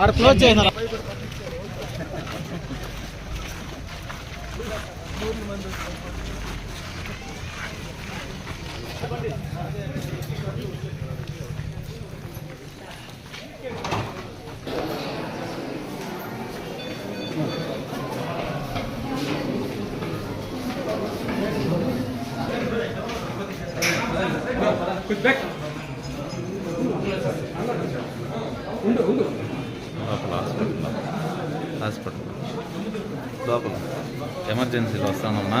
ఆడ క్లోజ్ చేసిన లోపల హాస్పిటల్ హాస్పిటల్. లోపల. ఎమర్జెన్సీలో వస్తానమ్మా.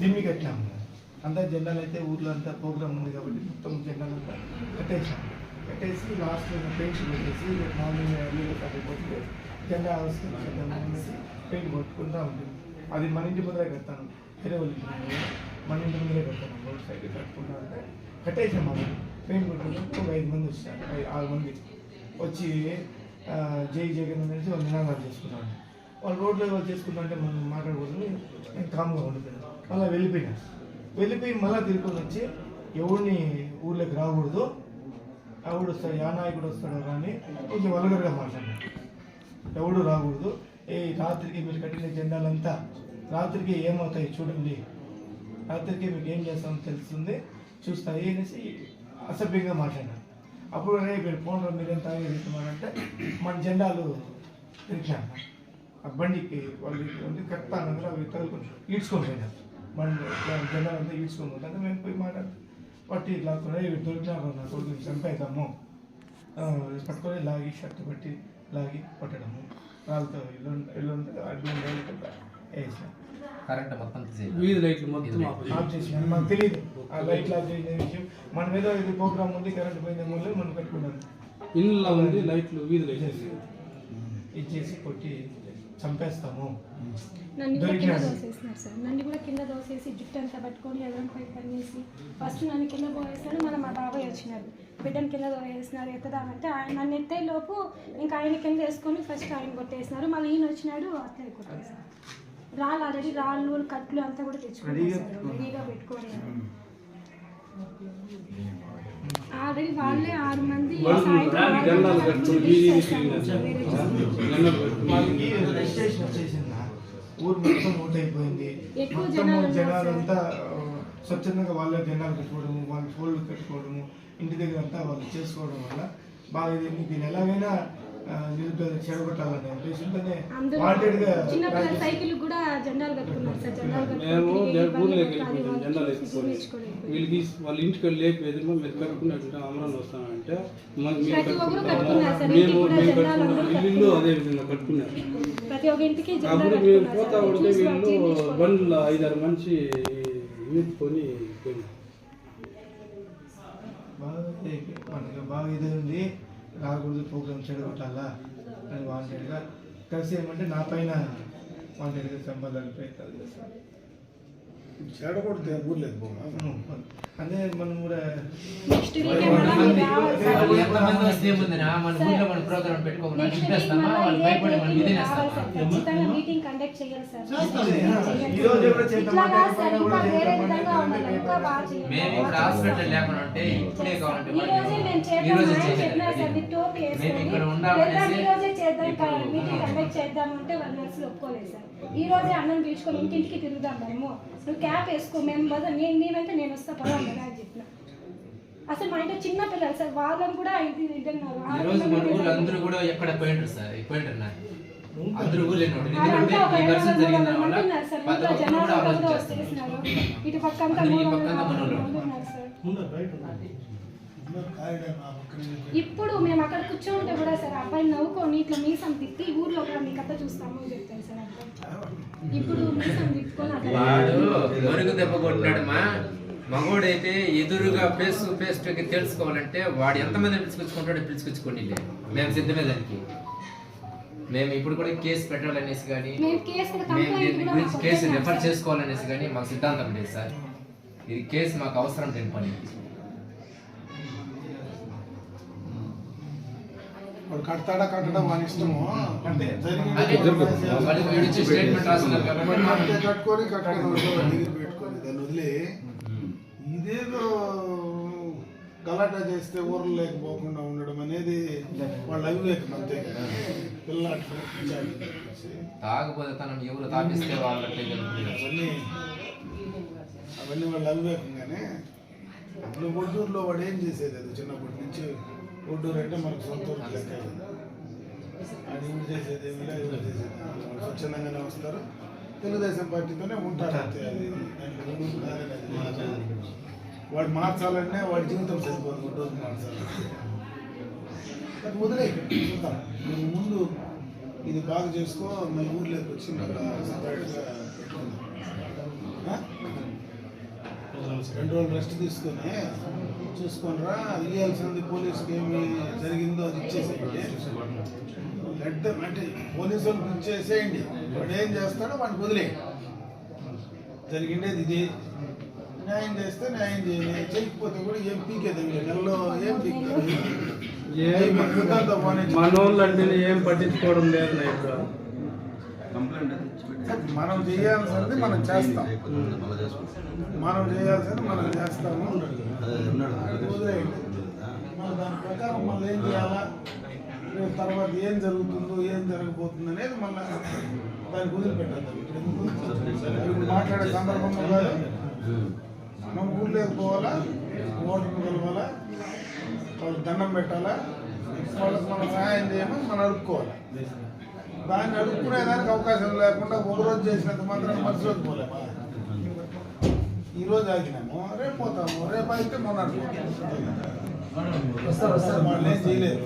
దిమ్మి కట్టాము అంతా జెండాలు అయితే ఊర్లో అంతా ప్రోగ్రామ్ ఉంది కాబట్టి మొత్తం జెండాలు కట్టేసాము కట్టేసి లాస్ట్ పెన్షన్ పెట్టేసి మార్నింగ్ ఎర్లీ జెండా అవసరం పెయింట్ కొట్టుకుంటా ఉంటుంది. అది మన ఇంటి ముందరే కడతాను. వేరే వాళ్ళ ఇంటి ముందరే మన ఇంటి ముందరే కడతాను. రోడ్ సైడ్ కట్టుకుంటా అంటే కట్టేసాం మనం పెయింట్ కొట్టుకుంటూ ఒక ఐదు మంది వచ్చారు ఐదు ఆరు మంది వచ్చి జై జగన్ అనేసి వాళ్ళు నినాదాలు చేసుకున్నాను వాళ్ళు రోడ్లో వాళ్ళు చేసుకుంటుంటే మనం మాట్లాడకూడదు నేను కామ్గా ఉండిపోయాను. మళ్ళీ వెళ్ళిపోయినా. వెళ్ళిపోయి మళ్ళీ తిరుపతి వచ్చి ఎవరిని ఊళ్ళోకి రాకూడదు. ఎవడు వస్తాడు యా నాయకుడు వస్తాడో కానీ కొంచెం వల్గర్గా మాట్లాడాను. ఎవడు రాకూడదు. ఏ రాత్రికి మీరు కట్టిన జెండాలంతా రాత్రికి ఏమవుతాయి చూడండి. రాత్రికి మీకు ఏం చేస్తామో తెలుస్తుంది. చూస్తాయి అనేసి అసభ్యంగా మాట్లాడాను అప్పుడు రే మీరు ఫోన్లో మీరేం ఎంత వెళ్తున్నారంటే మన జెండాలు తిరిగాను ఆ బండికి వాళ్ళు అంటే కరెక్ట్ అన్నది అవి తగులుకొని ఈడ్చుకొని పోయినారు. బండి జెండాలు అంతా ఈడ్చుకొని పోతాను మేము పోయి మాట్లాడుతూ పట్టి ఇట్లా దొరికినారు నా కొడుకు చంపేద్దాము పట్టుకొని లాగి షర్ట్ పట్టి లాగి కొట్టడము. రాళ్ళతో ఇల్లు ఇల్లు అడ్మిన్ వేసిన కరెంట్ మొత్తం. వీధి లైట్లు మొత్తం ఆఫ్ ఆఫ్ చేసిన మనకు తెలియదు ఆ లైట్ ఆఫ్ చేసిన విషయం మన మీద ఇది ప్రోగ్రామ్ ఉంది కరెంట్ పోయిందేమో లేదు మనం పెట్టుకున్నాం ఇల్లు ఉంది లైట్లు వీధి లైట్లు. ఇచ్చేసి కొట్టి చంపేస్తాము. నన్ను కూడా కింద. దోసేసినారు సార్. నన్ను కూడా కింద దోసేసి జుట్టు అంతా పట్టుకొని ఎదురుపై పనిచేసి ఫస్ట్ నన్ను కింద పోయేసినాడు మన మా బాబాయ్ వచ్చినాడు బిడ్డను కింద దోసేసినాడు ఎత్తదామంటే ఆయన నన్ను ఎత్తే లోపు ఇంకా ఆయన కింద వేసుకొని ఫస్ట్ ఆయన కొట్టేసినారు. మళ్ళీ ఈయన వచ్చినాడు అట్లే కొట్టేసినారు రాళ్ళు ఆల్రెడీ రాళ్ళు కట్లు అంతా కూడా తెచ్చుకున్నారు రెడీగా పెట్టుకొని ఆల్రెడీ వాళ్ళే ఆరు మంది ఊరు మొత్తం ఓట్ అయిపోయింది ఎక్కువ మొత్తం జనాలు ఉన్నారు జనాలంతా స్వచ్ఛందంగా వాళ్ళే జెండాలు కట్టుకోవడము వాళ్ళ ఫోన్లు కట్టుకోవడము ఇంటి దగ్గర అంతా వాళ్ళు చేసుకోవడం వల్ల బాగా ఇది దీన్ని ఎలాగైనా నిరుపేద చెడగొట్టాలనే ఉద్దేశంతోనే అందరూ కూడా జెండాలు కట్టుకున్నారు సార్. జెండాలు మేము వెళ్ళిపోయాం. జెండాలు ఎత్తుకొని. వీళ్ళకి వాళ్ళ ఇంటికి వెళ్ళి లేపి ఎదురు మీరు కట్టుకున్నట్టు అమరాన్ని వస్తామంటే మేము మేము కట్టుకున్నాం. ఇల్లు అదే విధంగా కట్టుకున్నారు. ప్రతి ఒక్క ఇంటికి జెండా అప్పుడు మేము పోతా. ఉంటే వాళ్ళు. బండ్లు ఐదారు బాగా ఇది- మనకి బాగా ఇది ఉంది. రాకూడదు ప్రోగ్రామ్ చెడగొట్టాలా అని వాంటెడ్గా కలిసి ఏమంటే నా పైన వాంటెడ్గా సంబంధాలు ప్రయత్నాలు ఊర్లేదు అదే మనం కూడా నెక్స్ట్ వీక్ మన మన ప్రోగ్రామ్ వాళ్ళు భయపడి మనం. ఖచ్చితంగా మీటింగ్ కండక్ట్ చేయాలి సార్. ఈ రోజు మేము ఇప్పుడు హాస్పిటల్ లేకుండా ఉంటే ఇప్పుడే కావాలంటే ఈ రోజే మేము ఇక్కడ ఉండాలనేసి మీటింగ్ కండక్ట్ చేద్దాం అంటే వాళ్ళ నర్సులు ఒప్పుకోలేదు సార్. ఈ రోజే అన్నం పీల్చుకొని ఇంటింటికి తిరుగుదాం మేము క్యాప్ వేసుకో మేము బదులు నేను నీవంటే నేను వస్తా పర్వాలేదు కదా అని చెప్పిన. అసలు మా ఇంట్లో చిన్న పిల్లలు సార్ వాళ్ళని కూడా ఇది ఇదన్నారు ఈ రోజు మన ఊళ్ళో అందరూ కూడా ఎక్కడ పోయింటారు సార్? పోయింటారు నా అందరూ ఊళ్ళో ఉన్నారు. ఎందుకంటే అదంతా ఒక ఈ ఏడు వర్షం వందల జరిగిన మంది వల్ల ఉన్నారు సార్. పది ఇంట్లో ఒక్కరు జనాలు కూడా కూడా ఆలోచన వచ్చేసినారు చేస్తారు ఇటు పక్క అంతా ఈ మనోళ్ళు. ఉన్నారు సార్. ఇప్పుడు మేము అక్కడ కూర్చోంటే కూడా సార్ అబ్బాయి నవ్వుకొని ఇట్లా మీసం తిప్పి ఊర్లో కూడా మీ కథ చూస్తాము అని చెప్తాను సార్ ఇప్పుడు మీసం తిప్పుకొని అట్లా దెబ్బ మగోడైతే ఎదురుగా ఫేస్ టు ఫేస్ తెలుసుకోవాలంటే వాడు ఎంతమంది పిలుచుకొచ్చుకుంటాడో పిలుచుకొచ్చుకోండి మేము సిద్ధమే దానికి. మేము ఇప్పుడు కూడా కేసు పెట్టాలనేసి కానీ మేము కేసు దీని గురించి రిఫర్. చేసుకోవాలనేసి కానీ మాకు సిద్ధాంతం లేదు సార్. ఇది కేసు మాకు అవసరం లేని పని. వాడు కడతాడా కట్టడం వాని ఇష్టము? వాళ్ళు కడితే కట్టుకొని కట్టుకొని ఉండదు, డిగ్రీ పెట్టుకొని దాన్ని వదిలి ఇదేదో గలాటా చేస్తే ఊర్లు లేకపోకుండా ఉండడం అనేది వాళ్ళ అవివేకం అంతే కదా. పిల్ల అట్లా పిచ్చాడు చెప్పేసి. తాగపోతే తనం ఎవరు తాపిస్తే వాళ్ళు అట్లే జరుగుతుంది. అవన్నీ అవన్నీ వాళ్ళ అవివేకంగానే. అప్పుడు ఒడ్డూరులో వాడు ఏం చేసేది అది చిన్నప్పటి నుంచి? గుడ్డూరు అంటే మనకు సొంత లెక్క అది ఇవి చేసేది ఏమి లేదు ఇవి చేసేది స్వచ్ఛందంగానే వస్తారు. తెలుగుదేశం పార్టీతోనే ఉంటారు అంతే అది వాడు మార్చాలంటే వాడి జీవితం సరిపోదు ఒడ్డూరు మార్చాలి. అది వదిలే చూద్దాం. ముందు ఇది బాగా చేసుకో మన ఊర్లోకి వచ్చి మళ్ళీ సపరేట్గా పెట్టుకుందాం. రెండు రోజులు రెస్ట్ తీసుకొని చూసుకొనిరా ఇవ్వాల్సింది పోలీసుకి ఏమి జరిగిందో అది ఇచ్చేసేయండి. లెట్ అంటే పోలీసు వాళ్ళకి ఇచ్చేసేయండి వాడు ఏం చేస్తాడో వాడిని వదిలేయండి. జరిగిండేది ఇది. న్యాయం చేస్తే న్యాయం చేయాలి చేయకపోతే కూడా ఏం పీకేది నెలలో ఏం పీకుతుంది ఏం మనోళ్ళు అంటే ఏం పట్టించుకోవడం లేదు ఇక్కడ మనం చేయాల్సింది మనం చేస్తాం. మనం చేయాల్సింది మనం చేస్తాము మన దాని ప్రకారం మళ్ళీ ఏం చేయాలా? రేపు తర్వాత ఏం జరుగుతుందో ఏం జరగబోతుంది అనేది మళ్ళీ దానికి వదిలిపెట్టాలి మాట్లాడే సందర్భంలో కాదు. మనం ఊళ్ళోకి పోవాలా? ఓటర్లు కలవాలా? వాళ్ళకి దండం పెట్టాలా? వాళ్ళకి మనం సహాయం చేయమని మనం అడుక్కోవాలి. దాన్ని అడుక్కునేదానికి అవకాశం లేకుండా ఒక రోజు చేసినంత మాత్రం మరుసటి పోలేమా ఈ రోజు ఆగినాము రేపు పోతాము రేపు అయితే మొన్న వస్తారు వస్తారు వాళ్ళు ఏం చేయలేదు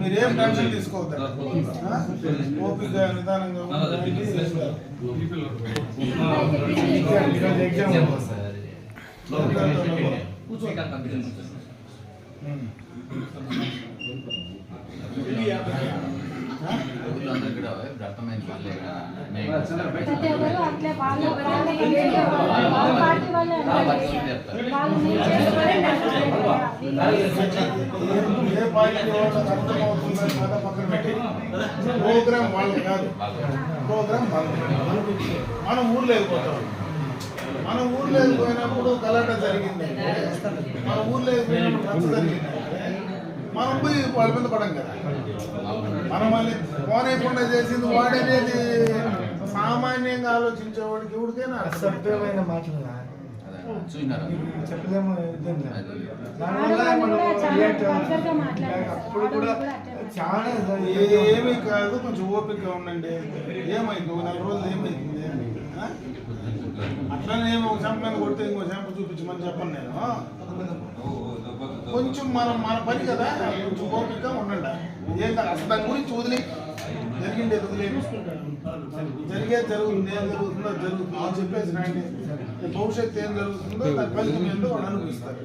మీరేం టెన్షన్ తీసుకోవద్దు? ఓపిక నిదానంగా. ఈరోజు. కూర్చో. ఏ పార్టీ అర్థమవుతుందని మాట పక్కన పెట్టి ప్రోగ్రామ్ వాళ్ళకి కాదు ప్రోగ్రామ్ వాళ్ళకి మనం ఊర్లో వెళ్ళిపోతాం మన ఊర్లో వెళ్ళిపోయినప్పుడు గలాట జరిగింది మన ఊర్లో వెళ్ళిపోయినప్పుడు రచ్చ మనం పోయి వాళ్ళ మీద పడం కదా. మనం మళ్ళీ పోనీయకుండా చేసింది వాడనేది సామాన్యంగా ఆలోచించేవాడికి ఎవరికైనా అసభ్యమైన మాటలు చాలా. అప్పుడు కూడా ఏమీ కాదు కొంచెం ఓపిక ఉండండి. ఏమైంది? ఒక నెల రోజులు ఏమైంది? అట్లనే ఒక చెంప కొడితే ఇంకో శాంపుల్ చూపించమని చెప్పను నేను. కొంచెం మనం మన పని కదా కొంచెం ఓపిక ఉండండి. ఏం కాదు అసలు దాని గురించి వదిలే జరిగింది వదిలేను జరిగేది జరుగుతుంది ఏం జరుగుతుందో జరుగుతుంది జరుగుతుందో అని చెప్పేసి రండి భవిష్యత్తు ఏం జరుగుతుందో దాని ఫలితం ఏంటో వాళ్ళు అనుభవిస్తారు.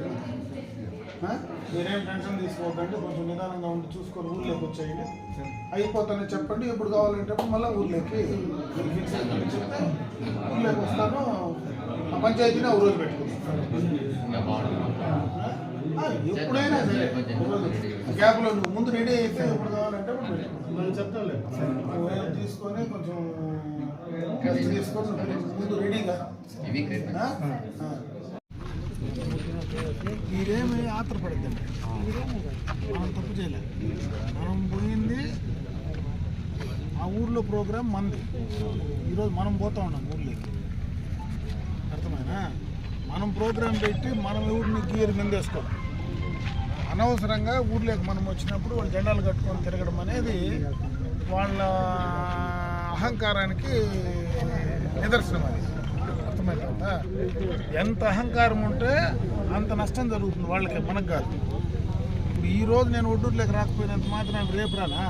మీరేం టెన్షన్ తీసుకోవద్దండి కొంచెం నిదానంగా ఉండి చూసుకొని ఊర్లోకి వచ్చేయండి. అయిపోతానని చెప్పండి ఎప్పుడు కావాలంటే మళ్ళీ ఊర్లోకి ఫిక్స్ ఊర్లోకి వస్తాను. ఆ పంచాయతీని ఒక రోజు పెట్టుకుంటాను. ఎప్పుడైనా సరే. గ్యాప్లో నువ్వు ముందు రెడీ అయితే ఎప్పుడు కావాలంటే. మనం చెప్తాంలే. తీసుకొని కొంచెం తీసుకొని ముందు రెడీగా. మీరేమి ఆత్రపడద్దండి మనం తప్పు చేయలేదు మనం పోయింది ఆ ఊర్లో ప్రోగ్రాం మంది. ఈరోజు మనం పోతా ఉన్నాం ఊర్లోకి. అర్థమైనా మనం ప్రోగ్రాం పెట్టి మనం ఊరిని గీరు మిందేసుకోవాలి అనవసరంగా ఊర్లోకి మనం వచ్చినప్పుడు వాళ్ళు జెండాలు కట్టుకొని తిరగడం అనేది వాళ్ళ అహంకారానికి నిదర్శనం అది. అర్థమైందా? ఎంత అహంకారం ఉంటే అంత నష్టం జరుగుతుంది వాళ్ళకి మనకు కాదు. ఇప్పుడు ఈ రోజు నేను ఒడ్డూరులోకి రాకపోయినంత మాత్రం రేపు రానా?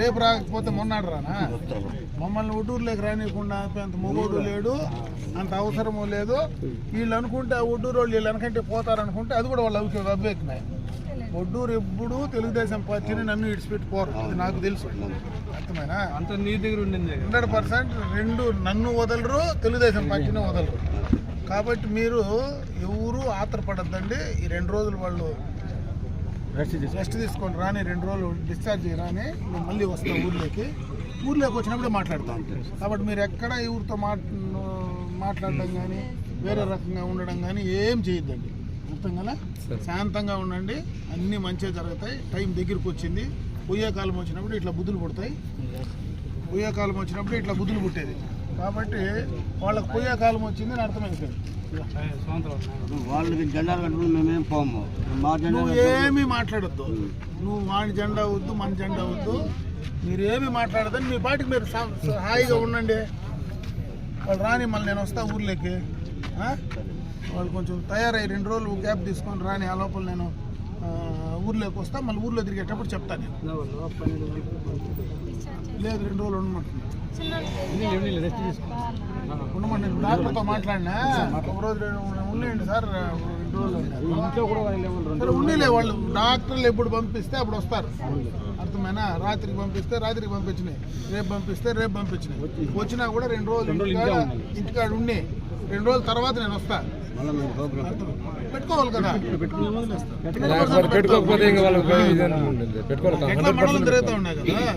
రేపు రాకపోతే మొన్నాడు రానా? మమ్మల్ని ఒడ్డూరులోకి రానియకుండా అంత మొగోడు లేడు అంత అవసరము లేదు. వీళ్ళు అనుకుంటే ఆ ఒడ్డూరు వాళ్ళు వీళ్ళు అనుకుంటే పోతారనుకుంటే అది కూడా వాళ్ళు అవి అవ్వెక్కినాయి ఒడ్డూరు ఎప్పుడు తెలుగుదేశం పార్టీని నన్ను ఇడిచిపెట్టి పోరు అది నాకు తెలుసు. అర్థమైనా? అంత నీ దగ్గర ఉండింది హండ్రెడ్ పర్సెంట్ రెండు నన్ను వదలరు తెలుగుదేశం పార్టీని వదలరు. కాబట్టి మీరు ఎవరు ఆత్రపడద్దండి. ఈ రెండు రోజులు వాళ్ళు రెస్ట్ తీసుకొని రాని రెండు రోజులు డిశ్చార్జ్ రాని నేను మళ్ళీ వస్తాను ఊర్లోకి. ఊర్లోకి వచ్చినప్పుడే మాట్లాడతాం. కాబట్టి మీరు ఎక్కడ ఎవరితో మాట్ మాట్లాడడం కానీ వేరే రకంగా ఉండడం కానీ ఏం చేయొద్దండి. అర్థం కదా శాంతంగా ఉండండి. అన్నీ మంచిగా జరుగుతాయి. టైం దగ్గరికి వచ్చింది. పొయ్యే కాలం వచ్చినప్పుడు ఇట్లా బుద్ధులు పుడతాయి. పొయ్యే కాలం వచ్చినప్పుడు ఇట్లా బుద్ధులు పుట్టేది. కాబట్టి వాళ్ళకి పొయ్యే కాలం వచ్చింది అని అర్థమైపోయింది వాళ్ళకి జెండాలు కట్టుకుని మేమేం పోము. మా జెండా నువ్వు ఏమీ మాట్లాడొద్దు. నువ్వు వాడి జెండా వద్దు మన జెండా వద్దు. మీరు ఏమి మాట్లాడదని మీ పాటికి మీరు హాయిగా ఉండండి. వాళ్ళు రాని మళ్ళీ నేను వస్తా ఊర్లోకి? వాళ్ళు కొంచెం తయారై రెండు రోజులు గ్యాప్ తీసుకొని రాని ఆ లోపల నేను ఊర్లోకి వస్తా మళ్ళీ ఊర్లో తిరిగేటప్పుడు చెప్తాను నేను. లేదు రెండు రోజులు ఉండమంటున్నాను ఉండమండి డాక్టర్తో మాట్లాడినా ఒక రోజు ఉండలేండి సార్ రెండు రోజులు ఉండలే వాళ్ళు. డాక్టర్లు ఎప్పుడు పంపిస్తే అప్పుడు వస్తారు. అర్థమైనా రాత్రికి పంపిస్తే రాత్రికి పంపించినాయి. రేపు పంపిస్తే రేపు పంపించినాయి. వచ్చినా కూడా రెండు రోజులు ఇంటికాడ ఉండి. రెండు రోజుల తర్వాత నేను వస్తా. పెట్టుకోవాలి కదా. పెట్టుకోకపోతే ఇంకా వాళ్ళు పెట్టుకోవాలి తిరుగుతూ ఉన్నాయి కదా.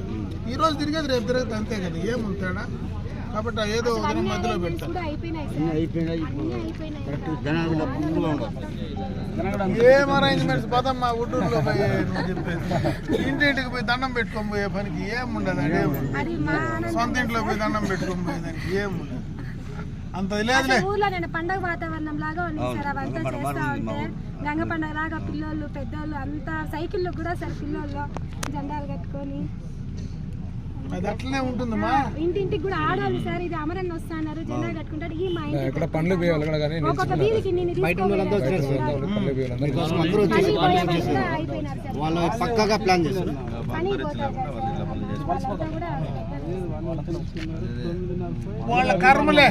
ఈ రోజు తిరిగేది రేపు తిరిగేది అంతే కదా. ఏముంది తేడా? కాబట్టి ఏదో ఒక దినం మధ్యలో ఉండదు ఏం అరేంజ్మెంట్స్ పదమ్మా ఊటూరులో పోయి నువ్వు చెప్పేది. ఇంటింటికి పోయి దండం పెట్టుకొని పోయే పనికి ఏం ఉండదు అదే అది మా ఆనందం సొంత ఇంట్లో పోయి దండం పెట్టుకొని పోయేదానికి ఏం ఉండదు. అంత ఊర్లో నేను పండగ వాతావరణం లాగా ఉంది. సార్ అవంతా గంగ పండగ చేస్తా ఉంటే గంగ పండగ లాగా పిల్లోళ్ళు పెద్దోళ్ళు అంతా సైకిళ్ళు కూడా సార్ పిల్లోళ్ళు జెండాలు కట్టుకొని. అది అట్లనే ఉంటుందమ్మా. ఇంటింటికి కూడా ఆడాలి సార్ ఇది అమరన్ వస్తున్నారు జెండా కట్టుకుంటారు ఈ మా ఇంటికి ఇక్కడ పండ్లు పోయాలి కానీ ఒక్కొక్క వీధికి కూడా అయిపోయినారు సార్. పోతారు వాళ్ళ కర్మలే.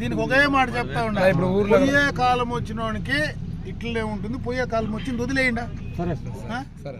దీనికి ఒకే మాట చెప్తా ఉండా ఇప్పుడు ఊర్లో- పోయే కాలం వచ్చినోనికి ఇట్లనే ఉంటుంది పోయే కాలం వచ్చింది వదిలేయండి. సరే? సరే.